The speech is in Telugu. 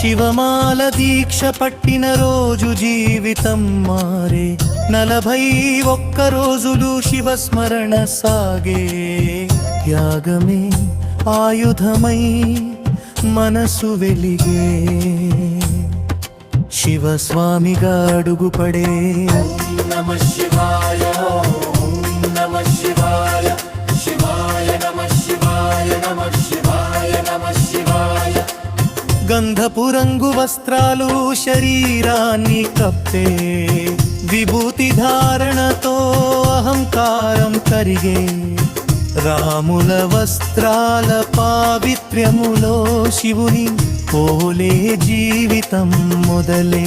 శివమాల దీక్ష పట్టిన రోజు జీవితం మారే. నలభై ఒక్క రోజులు శివస్మరణ సాగే. త్యాగమే ఆయుధమై మనసు వెలిగే. శివస్వామిగా అడుగుపడే. నమ శివాయ. గంధపు రంగు వస్త్రాలు శరీరాన్ని కప్పే విభూతి ధారణతో అహంకారం కరిగే రాముల వస్త్రాల పావిత్ర్యములో శివుని పోలే జీవితం మొదలే.